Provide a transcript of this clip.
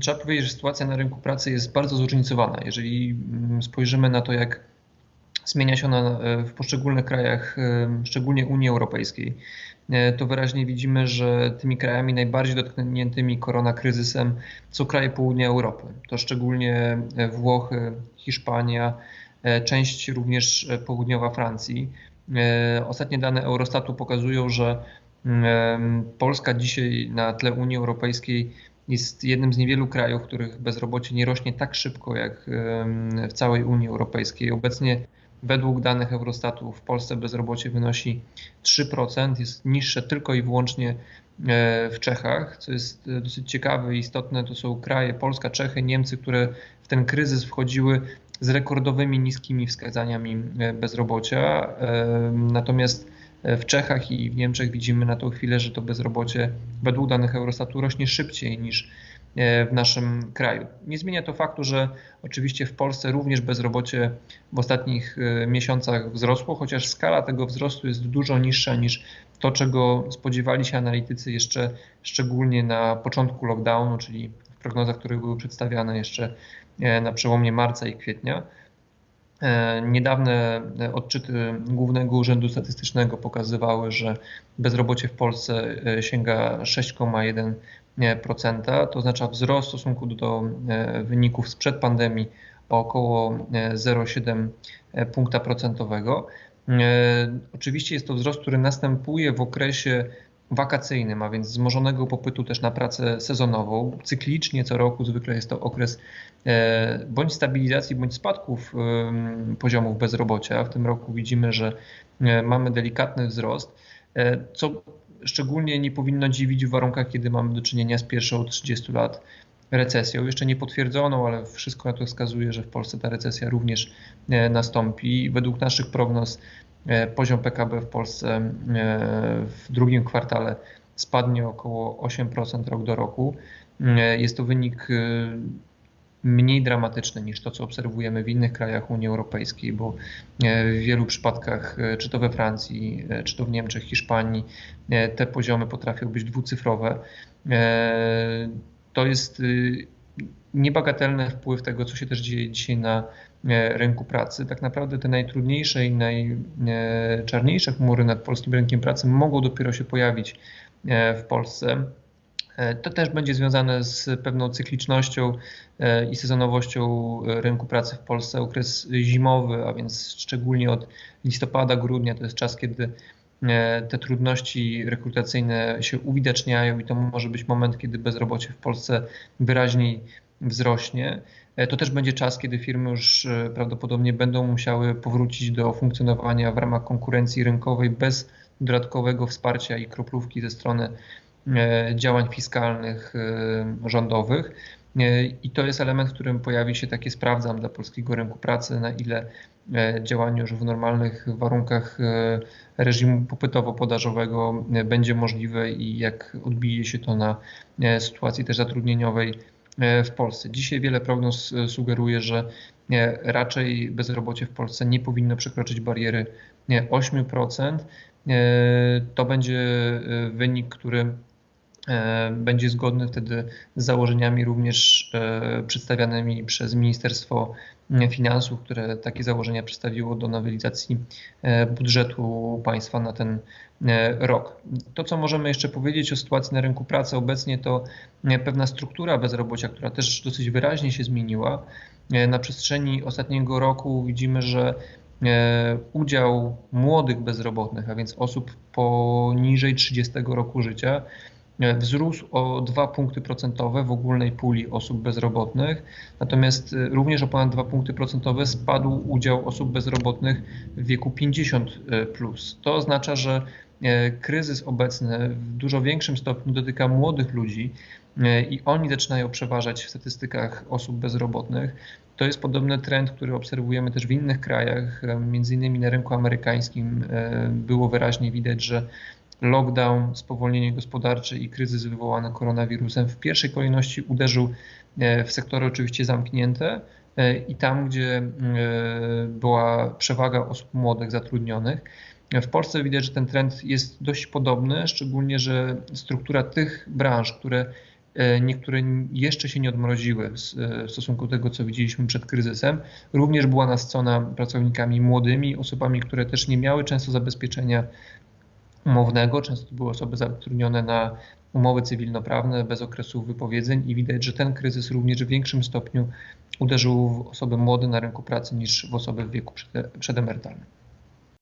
Trzeba powiedzieć, że sytuacja na rynku pracy jest bardzo zróżnicowana. Jeżeli mm, spojrzymy na to, jak zmienia się ona e, w poszczególnych krajach, e, szczególnie Unii Europejskiej, e, to wyraźnie widzimy, że tymi krajami najbardziej dotkniętymi koronakryzysem są kraje południa Europy. To szczególnie Włochy, Hiszpania, część również południowa Francji. Ostatnie dane Eurostatu pokazują, że mm, Polska dzisiaj na tle Unii Europejskiej jest jednym z niewielu krajów, w których bezrobocie nie rośnie tak szybko jak w całej Unii Europejskiej. Obecnie według danych Eurostatu w Polsce bezrobocie wynosi 3%, jest niższe tylko i wyłącznie e, w Czechach, co jest e, dosyć ciekawe i istotne. To są kraje Polska, Czechy, Niemcy, które w ten kryzys wchodziły z rekordowymi niskimi wskazaniami e, bezrobocia. Natomiast w Czechach i w Niemczech widzimy na tą chwilę, że to bezrobocie według danych Eurostatu rośnie szybciej niż e, w naszym kraju. Nie zmienia to faktu, że oczywiście w Polsce również bezrobocie w ostatnich e, miesiącach wzrosło, chociaż skala tego wzrostu jest dużo niższa niż to, czego spodziewali się analitycy jeszcze szczególnie na początku lockdownu, czyli w prognozach, które były przedstawiane jeszcze e, na przełomie marca i kwietnia. E, niedawne odczyty Głównego Urzędu Statystycznego pokazywały, że bezrobocie w Polsce e, sięga 6,1%. To oznacza wzrost w stosunku do e, wyników sprzed pandemii o około 0,7 punkta procentowego. Oczywiście jest to wzrost, który następuje w okresie wakacyjnym, a więc wzmożonego popytu też na pracę sezonową. Cyklicznie co roku zwykle jest to okres e, bądź stabilizacji, bądź spadków poziomów bezrobocia. W tym roku widzimy, że e, mamy delikatny wzrost, e, co szczególnie nie powinno dziwić w warunkach, kiedy mamy do czynienia z pierwszą od 30 lat recesją. Jeszcze nie potwierdzoną, ale wszystko na to wskazuje, że w Polsce ta recesja również nastąpi. Według naszych prognoz E, poziom PKB w Polsce e, w drugim kwartale spadnie około 8% rok do roku. E, jest to wynik mniej dramatyczny niż to, co obserwujemy w innych krajach Unii Europejskiej, bo w wielu przypadkach, czy to we Francji, czy to w Niemczech, Hiszpanii, te poziomy potrafią być dwucyfrowe. To jest niebagatelny wpływ tego, co się też dzieje dzisiaj na E, rynku pracy. Tak naprawdę te najtrudniejsze i najczarniejsze chmury nad polskim rynkiem pracy mogą dopiero się pojawić e, w Polsce. E, to też będzie związane z pewną cyklicznością i sezonowością rynku pracy w Polsce. Okres zimowy, a więc szczególnie od listopada, grudnia, to jest czas, kiedy te trudności rekrutacyjne się uwidaczniają i to może być moment, kiedy bezrobocie w Polsce wyraźniej wzrośnie. E, to też będzie czas, kiedy firmy już e, prawdopodobnie będą musiały powrócić do funkcjonowania w ramach konkurencji rynkowej bez dodatkowego wsparcia i kroplówki ze strony e, działań fiskalnych rządowych. I to jest element, w którym pojawi się takie sprawdzam dla polskiego rynku pracy, na ile działanie już w normalnych warunkach reżimu popytowo-podażowego będzie możliwe i jak odbije się to na sytuacji też zatrudnieniowej E, w Polsce. Dzisiaj wiele prognoz e, sugeruje, że e, raczej bezrobocie w Polsce nie powinno przekroczyć bariery 8%. To będzie wynik, który będzie zgodny wtedy z założeniami również przedstawianymi przez Ministerstwo Finansów, które takie założenia przedstawiło do nowelizacji budżetu państwa na ten E, rok. To, co możemy jeszcze powiedzieć o sytuacji na rynku pracy obecnie, to e, pewna struktura bezrobocia, która też dosyć wyraźnie się zmieniła. E, na przestrzeni ostatniego roku widzimy, że udział młodych bezrobotnych, a więc osób poniżej 30 roku życia, wzrósł o 2 punkty procentowe w ogólnej puli osób bezrobotnych, natomiast również o ponad 2 punkty procentowe spadł udział osób bezrobotnych w wieku 50. Plus. To oznacza, że E, kryzys obecny w dużo większym stopniu dotyka młodych ludzi e, i oni zaczynają przeważać w statystykach osób bezrobotnych. To jest podobny trend, który obserwujemy też w innych krajach, e, między innymi na rynku amerykańskim było wyraźnie widać, że lockdown, spowolnienie gospodarcze i kryzys wywołany koronawirusem w pierwszej kolejności uderzył w sektory oczywiście zamknięte i tam, gdzie była przewaga osób młodych zatrudnionych. W Polsce widać, że ten trend jest dość podobny, szczególnie, że struktura tych branż, które niektóre jeszcze się nie odmroziły w stosunku do tego, co widzieliśmy przed kryzysem. Również była nasycona pracownikami młodymi, osobami, które też nie miały często zabezpieczenia umownego, często to były osoby zatrudnione na umowy cywilnoprawne bez okresu wypowiedzeń i widać, że ten kryzys również w większym stopniu uderzył w osoby młode na rynku pracy niż w osoby w wieku przedemerytalnym.